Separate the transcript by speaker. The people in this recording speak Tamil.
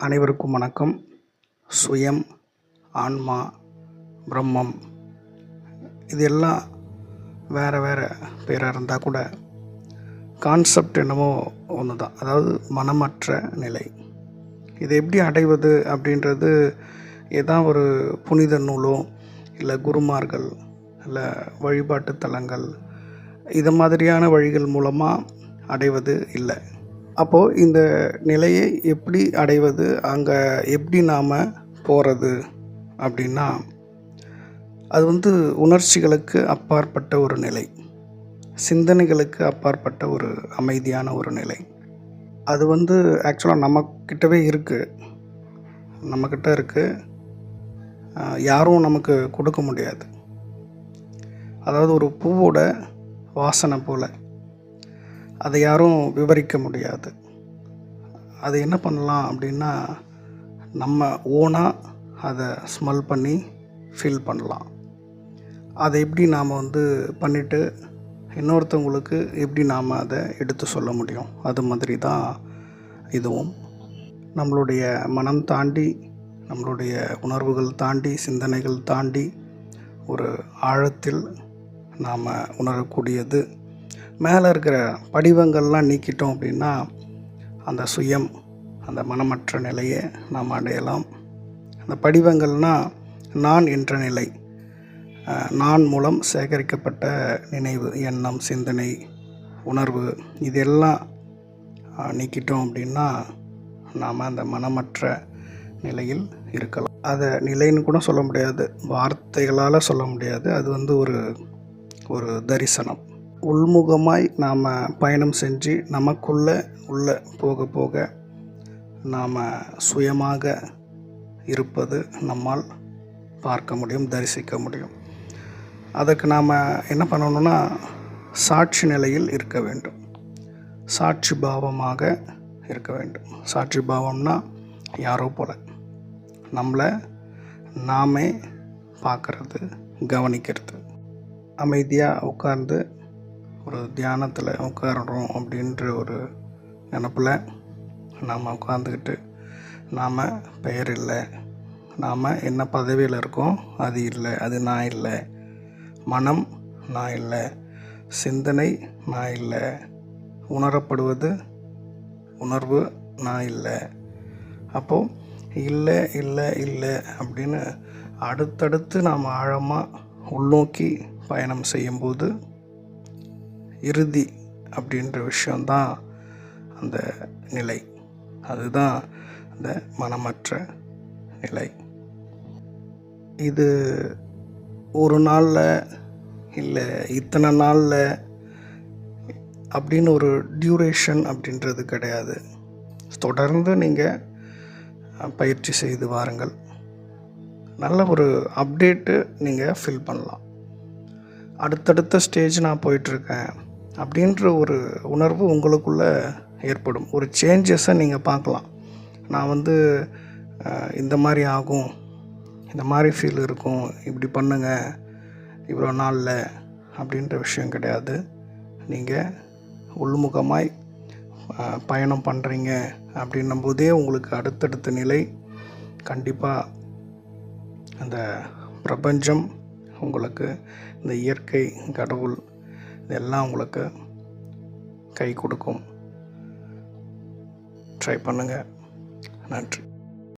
Speaker 1: அனைவருக்கும் வணக்கம். சுயம் ஆன்மா பிரம்மம் இது எல்லாம் வேறு வேறு பேராக இருந்தால் கூட கான்செப்ட் என்னமோ ஒன்று தான் அதாவது மனமற்ற நிலை. இதை எப்படி அடைவது அப்படின்றது ஏதான் ஒரு புனித நூலோ இல்லை குருமார்கள் இல்லை வழிபாட்டு தலங்கள் இது மாதிரியான வழிகள் மூலமாக அடைவது இல்லை. அப்போது இந்த நிலையை எப்படி அடைவது? அங்கே எப்படி நாம் போகிறது அப்படின்னா அது வந்து உணர்ச்சிகளுக்கு அப்பாற்பட்ட ஒரு நிலை. சிந்தனைகளுக்கு அப்பாற்பட்ட ஒரு அமைதியான ஒரு நிலை. அது வந்து ஆக்சுவலாக நம்மக்கிட்டவே இருக்குது நம்மக்கிட்ட இருக்குது யாரும் நமக்கு கொடுக்க முடியாது. அதாவது ஒரு பூவோட வாசனை போல். அதை யாரும் விவரிக்க முடியாது. அது என்ன பண்ணலாம் அப்படின்னா நம்ம ஓனாக அதை ஸ்மெல் பண்ணி ஃபீல் பண்ணலாம். அதை எப்படி நாம் வந்து பண்ணிவிட்டு இன்னொருத்தவங்களுக்கு எப்படி நாம் அதை எடுத்து சொல்ல முடியும்? அது மாதிரி தான் இதுவும். நம்மளுடைய மனம் தாண்டி நம்மளுடைய உணர்வுகள் தாண்டி சிந்தனைகள் தாண்டி ஒரு ஆழத்தில் நாம் உணரக்கூடியது மேலே இருக்கிற படிவங்கள்லாம் நீக்கிட்டோம் அப்படின்னா அந்த சுயம் அந்த மனமற்ற நிலையை நாம் அடையலாம். அந்த படிவங்கள்னால் நான் என்ற நிலை. நான் மூலம் சேகரிக்கப்பட்ட நினைவு எண்ணம் சிந்தனை உணர்வு இதெல்லாம் நீக்கிட்டோம் அப்படின்னா நாம் அந்த மனமற்ற நிலையில் இருக்கலாம். அதை நிலைன்னு கூட சொல்ல முடியாது. வார்த்தைகளால் சொல்ல முடியாது. அது வந்து ஒரு ஒரு தரிசனம். உள்முகமாய் நாம் பயணம் செஞ்சு நமக்குள்ளே உள்ளே போக போக நாம் சுயமாக இருப்பது நம்மால் பார்க்க முடியும் தரிசிக்க முடியும். அதற்கு நாம் என்ன பண்ணணும்னா சாட்சி நிலையில் இருக்க வேண்டும். சாட்சி பாவமாக இருக்க வேண்டும். சாட்சி பாவம்னா யாரோ போல். நம்மளை நாமே பார்க்கறது கவனிக்கிறது. அமைதியாக உட்கார்ந்து ஒரு தியானத்தில் உட்காரணும் அப்படின்ற ஒரு நினப்பில் நாம் உட்காந்துக்கிட்டு நாம் பெயர் இல்லை. நாம் என்ன பதவியில் இருக்கோம்? அது இல்லை. அது நான் இல்லை. மனம் நான் இல்லை. சிந்தனை நான் இல்லை. உணரப்படுவது உணர்வு நான் இல்லை. அப்போது இல்லை இல்லை இல்லை அப்படின்னு அடுத்தடுத்து நாம் ஆழமாக உள்நோக்கி பயணம் செய்யும்போது இறுதி அப்படின்ற விஷயந்தான் அந்த நிலை. அதுதான் அந்த மனமற்ற நிலை. இது ஒரு நாளில் இல்லை இத்தனை நாளில் அப்படின்னு ஒரு டியூரேஷன் அப்படின்றது கிடையாது. தொடர்ந்து நீங்கள் பயிற்சி செய்து வாருங்கள். நல்ல ஒரு அப்டேட்டு நீங்கள் ஃபில் பண்ணலாம். அடுத்தடுத்த ஸ்டேஜ் நான் போயிட்டுருக்கேன் அப்படின்ற ஒரு உணர்வு உங்களுக்குள்ளே ஏற்படும். ஒரு சேஞ்சஸை நீங்கள் பார்க்கலாம். நான் வந்து இந்த மாதிரி ஆகும். இந்த மாதிரி ஃபீல் இருக்கும். இப்படி பண்ணுங்கள் இவ்வளோ நாளில் அப்படின்ற விஷயம் கிடையாது. நீங்கள் உள்முகமாய் பயணம் பண்ணுறீங்க அப்படின்னும் போதே உங்களுக்கு அடுத்தடுத்த நிலை கண்டிப்பாக அந்த பிரபஞ்சம் உங்களுக்கு இந்த இயற்கை கடவுள் இதெல்லாம் உங்களுக்கு கை கொடுக்கும். ட்ரை பண்ணுங்கள் நன்றி.